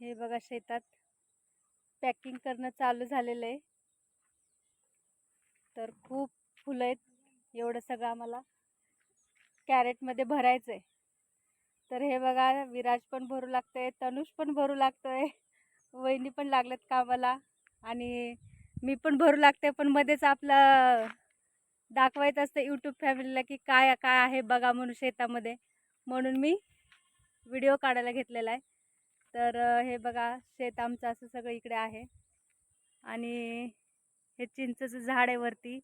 हे बघा शेतात पॅकिंग करणं चालू झालेलं आहे. तर खूप फुलं आहेत. एवढं सगळं आम्हाला कॅरेटमध्ये भरायचं आहे तर हे बघा विराज पण भरू लागतं आहे तनुष पण भरू लागतो आहे वहिनी पण लागलेत कामाला आणि मी पण भरू लागते पण मध्येच आपलं दाखवायचं असतं यूट्यूब फॅमिलीला की काय काय आहे बघा म्हणून शेतामध्ये. म्हणून मी व्हिडिओ काढायला घेतलेला आहे. तर हे बघा शेत आमचं असं सगळं इकडे आहे. आणि हे चिंचचं झाड आहे वरती.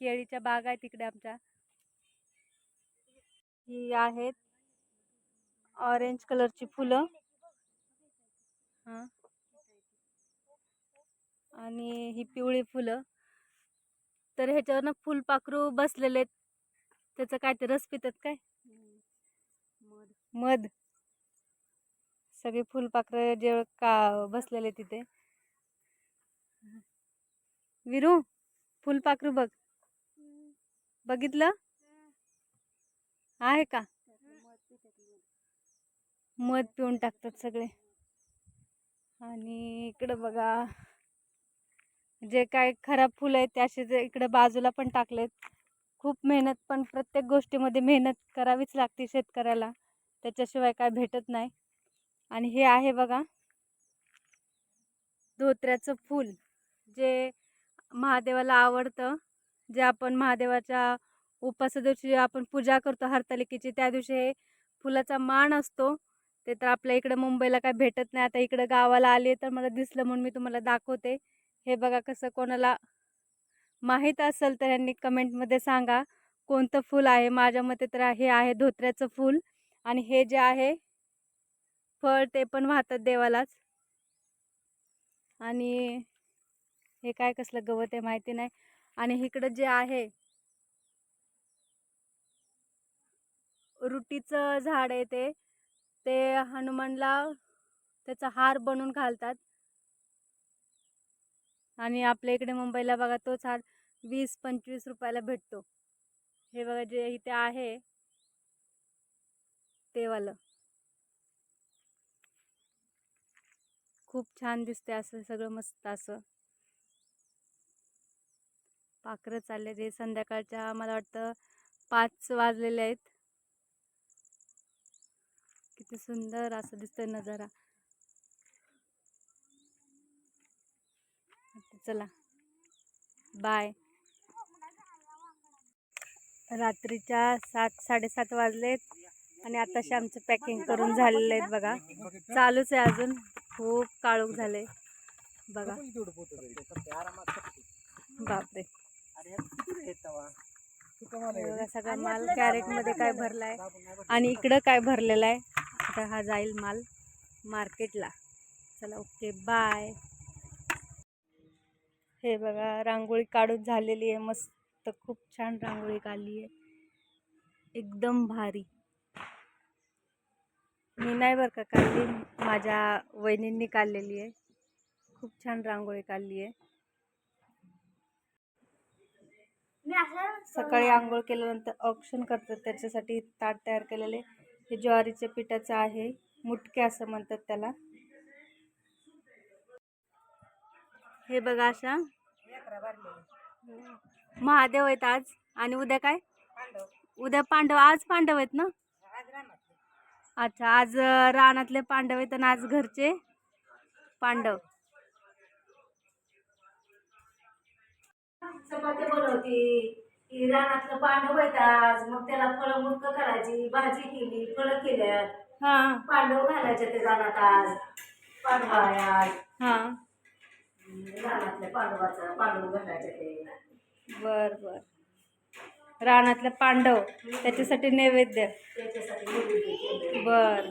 केळीच्या बाग आहेत तिकडे आमच्या. ही आहेत ऑरेंज कलरची फुलं. हां. आणि ही पिवळी फुलं. तर ह्याच्यावर ना फुलपाखरू बसलेले आहेत. त्याचं काय ते रस पितात काय? मध. सगळे फुलपाखरं जे का बसलेले तिथे. विरू फुलपाखरू बघ. बघितलं? आहे का? मध पिऊन टाकतात सगळे. आणि इकडं बघा. जे काय खराब फुलं आहेत ते असे इकडं बाजूला पण टाकलेत. खूप मेहनत पण प्रत्येक गोष्टीमध्ये मेहनत करावीच लागते शेतकऱ्याला. त्याच्याशिवाय काय भेटत नाही. आणि हे आहे बघा. धोत्र्याचं फूल. जे महादेवाला आवडतं जे आपण महादेवाच्या उपासा दिवशी आपण पूजा करतो हरतालिकेची त्या दिवशी हे फुलाचा मान असतो. ते तर आपल्या इकडं मुंबईला काय भेटत नाही. आता इकडं गावाला आले तर मला दिसलं म्हणून मी तुम्हाला दाखवते. हे बघा कसं कोणाला माहीत असेल तर यांनी कमेंटमध्ये सांगा. कोणतं फूल आहे? माझ्या मते तर हे आहे धोत्र्याचं फूल. आणि हे जे आहे फळ ते पण वाहतात देवालाच. आणि हे काय कसलं गवत आहे माहिती नाही. आणि इकडं जे आहे रुटीचं झाड आहे ते ते हनुमानला त्याचा हार बनवून घालतात. आणि आपल्या इकडे मुंबईला बघा तोच हार वीस पंचवीस रुपयाला भेटतो. हे बघा जे इथे आहे तेवालं खूप छान दिसते असं सगळं मस्त असं. पाखरं चालले ते संध्याकाळच्या मला वाटतं पाच वाजलेले आहेत. किती सुंदर असं दिसतंय नजारा. चला. बाय. रात्रीच्या सात साडेसात वाजलेत आणि आताशी आमचं पॅकिंग करून झालेलं आहेत बघा. चालूच आहे अजून. खूप काळोख झाले. बघा. बापरे. बघा सगळा माल कॅरेटमध्ये काय भरलाय? आणि इकडं काय भरलेलं आहे? आता हा जाईल माल मार्केटला. चला ओके बाय. हे बघा रांगोळी काढून झालेली आहे. मस्त खूप छान रांगोळी काढली आहे. एकदम भारी. मी नाही बरं का काढली. माझ्या वहिनींनी काढलेली आहे. खूप छान रांगोळी काढली आहे. सकाळी आंघोळ केल्यानंतर ऑप्शन करतात. त्याच्यासाठी ताट तयार केलेले. हे ज्वारीच्या पिठाचं आहे. मुटके असं म्हणतात त्याला. हे बघा अशा. महादेव आहेत आज. आणि उद्या काय? उद्या पांडव. आज पांडव आहेत ना? अच्छा आज रानातले पांडव आहेत आणि आज घरचे पांडव. चपाती बनवती की रानातलं पांडव आहेत आज मग त्याला फळं मुटकं करायची भाजी केली फळं केल्यात. हा. पांडव घालायचे ते रानात आज. पांडव आहे आज. हा. रानातल्या पांडवाचं पांडव घालायचे ते. बर बर. रानातले पांडव त्याच्यासाठी नैवेद्य. बर.